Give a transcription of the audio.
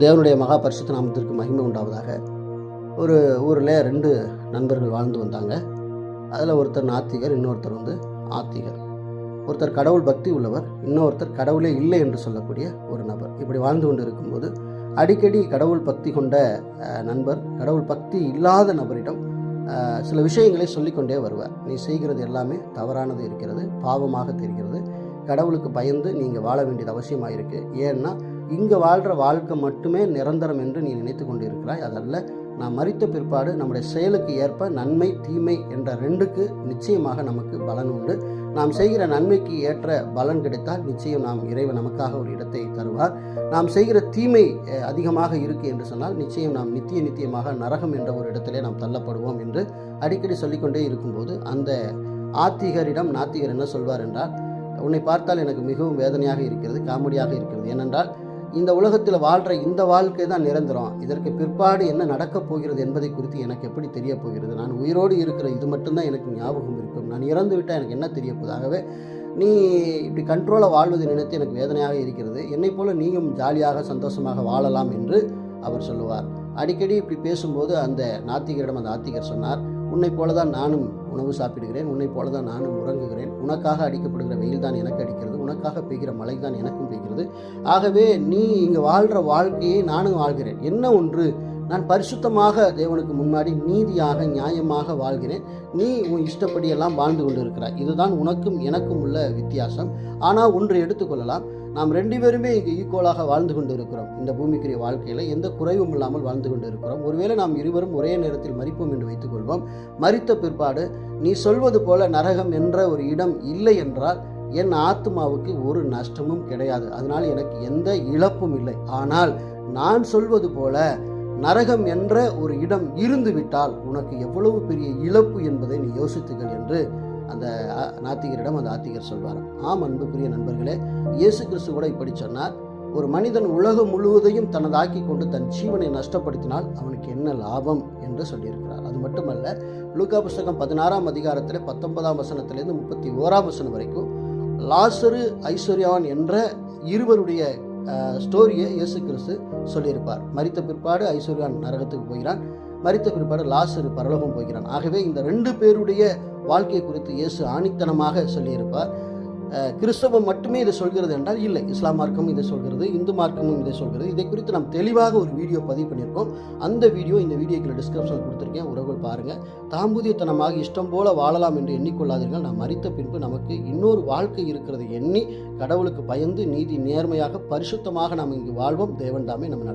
தேவனுடைய மகா பரிசுத்த நாமத்திற்கு மகிமை உண்டாவதாக. ஒரு ஊரில் ரெண்டு நண்பர்கள் வாழ்ந்து வந்தாங்க. அதில் ஒருத்தர் நாத்திகர் இன்னொருத்தர் வந்து ஆத்திகர். ஒருத்தர் கடவுள் பக்தி உள்ளவர் இன்னொருத்தர் கடவுளே இல்லை என்று சொல்லக்கூடிய ஒரு நபர். இப்படி வாழ்ந்து கொண்டு இருக்கும்போது அடிக்கடி கடவுள் பக்தி கொண்ட நண்பர் கடவுள் பக்தி இல்லாத நபரிடம் சில விஷயங்களை சொல்லிக்கொண்டே வருவார். நீ செய்கிறது எல்லாமே தவறானது இருக்கிறது பாவமாக தெரிகிறது. கடவுளுக்கு பயந்து நீங்கள் வாழ வேண்டியது அவசியமாக இருக்குது ஏன்னா இங்கே வாழ்கிற வாழ்க்கை மட்டுமே நிரந்தரம் என்று நீ நினைத்து கொண்டிருக்கிறாய். அதல்ல நாம் மறித்த பிற்பாடு நம்முடைய செயலுக்கு ஏற்ப நன்மை தீமை என்ற ரெண்டுக்கு நிச்சயமாக நமக்கு பலன் உண்டு. நாம் செய்கிற நன்மைக்கு ஏற்ற பலன் கிடைத்தால் நிச்சயம் நாம் இறைவன் நமக்காக ஒரு இடத்தை தருவார். நாம் செய்கிற தீமை அதிகமாக இருக்கு என்று சொன்னால் நிச்சயம் நாம் நித்திய நித்தியமாக நரகம் என்ற ஒரு இடத்திலே நாம் தள்ளப்படுவோம் என்று அடிக்கடி சொல்லிக்கொண்டே இருக்கும்போது அந்த ஆத்திகரிடம் நாத்திகர் என்ன சொல்வார் என்றால் உன்னை பார்த்தால் எனக்கு மிகவும் வேதனையாக இருக்கிறது காமெடியாக இருக்கிறது. ஏனென்றால் இந்த உலகத்தில் வாழ்கிற இந்த வாழ்க்கை தான் நிரந்தரம். இதற்கு பிற்பாடு என்ன நடக்கப் போகிறது என்பதை குறித்து எனக்கு எப்படி தெரிய போகிறது? நான் உயிரோடு இருக்கிற இது மட்டும்தான் எனக்கு ஞாபகம் இருக்கும். நான் இறந்து விட்டால் எனக்கு என்ன தெரிய போகுது? ஆகவே நீ இப்படி கண்ட்ரோலாக வாழ்வதை நினைத்து எனக்கு வேதனையாக இருக்கிறது. என்னை போல நீயும் ஜாலியாக சந்தோஷமாக வாழலாம் என்று அவர் சொல்லுவார். அடிக்கடி இப்படி பேசும்போது அந்த நாத்திகரிடம் அந்த ஆத்திகர் சொன்னார் உன்னை போல தான் நானும் உணவு சாப்பிடுகிறேன் உன்னை போல தான் நானும் உறங்குகிறேன். உனக்காக அடிக்கப்படுகிற வெயில் தான் எனக்கு அடிக்கிறது. உனக்காக பெய்கிற மழை தான் எனக்கும் பெய்கிறது. ஆகவே நீ இங்கே வாழ்கிற வாழ்க்கையை நானும் வாழ்கிறேன். என்ன ஒன்று நான் பரிசுத்தமாக தேவனுக்கு முன்னாடி நீதியாக நியாயமாக வாழ்கிறேன். நீ உன் இஷ்டப்படியெல்லாம் வாழ்ந்து கொண்டு இருக்கிறாய் இதுதான் உனக்கும் எனக்கும் உள்ள வித்தியாசம். ஆனால் ஒன்று எடுத்துக்கொள்ளலாம். நாம் ரெண்டு பேருமே இங்கே ஈக்குவலாக வாழ்ந்து கொண்டு இருக்கிறோம் இந்த பூமிக்குரிய வாழ்க்கையில் எந்த குறைவும் இல்லாமல் வாழ்ந்து கொண்டு இருக்கிறோம் ஒருவேளை நாம் இருவரும் ஒரே நேரத்தில் மறிப்போம் என்று வைத்துக்கொள்வோம். மறித்த பிற்பாடு நீ சொல்வது போல நரகம் என்ற ஒரு இடம் இல்லை என்றால் என் ஆத்மாவுக்கு ஒரு நஷ்டமும் கிடையாது. அதனால் எனக்கு எந்த இழப்பும் இல்லை. ஆனால் நான் சொல்வது போல நரகம் என்ற ஒரு இடம் இருந்துவிட்டால் உனக்கு எவ்வளவு பெரிய இழப்பு என்பதை நீ யோசித்துகள் என்று அந்த நாத்திகரிடம் அந்த ஆத்திகர் சொல்வார். ஆம் அன்புக்குரிய நண்பர்களே இயேசு கிறிஸ்து கூட இப்படி சொன்னார். ஒரு மனிதன் உலகம் முழுவதையும் தனதாக்கி கொண்டு தன் ஜீவனை நஷ்டப்படுத்தினால் அவனுக்கு என்ன லாபம் என்று சொல்லியிருக்கிறார். அது மட்டுமல்ல லூக்கா புஸ்தகம் பதினாறாம் அதிகாரத்தில் பத்தொன்பதாம் வசனத்திலேருந்து முப்பத்தி ஓராம் வசனம் வரைக்கும் லாசரு ஐஸ்வர்யாவான் என்ற இருவருடைய ஸ்டோரியை இயேசு கிறிஸ்து சொல்லியிருப்பார். மரித்த பிற்பாடு ஐஸ்வர்யான் நரகத்துக்கு போகிறான். மரித்த பிற்பாடு லாசரு பரலோகம் போகிறான். ஆகவே இந்த ரெண்டு பேருடைய வாழ்க்கை குறித்து இயேசு ஆணித்தனமாக சொல்லியிருப்பார். கிறிஸ்தவம் மட்டுமே இதை சொல்கிறது என்றால் இல்லை. இஸ்லாம் மார்க்கமும் இதை சொல்கிறது இந்து மார்க்கமும் இதை சொல்கிறது. இதை குறித்து நாம் தெளிவாக ஒரு வீடியோ பதிவு பண்ணியிருக்கோம். அந்த வீடியோ இந்த வீடியோக்கில் டிஸ்கிரிப்ஷனில் கொடுத்துருக்கேன். உறவுகள் பாருங்கள் தாம்பூதியத்தனமாக இஷ்டம் போல வாழலாம் என்று எண்ணிக்கொள்ளாதீர்கள். நாம் மறித்த பின்பு நமக்கு இன்னொரு வாழ்க்கை இருக்கிறது எண்ணி கடவுளுக்கு பயந்து நீதி நேர்மையாக பரிசுத்தமாக நாம் இங்கு வாழ்வோம். தேவன் தாமே நம்ம நடக்கும்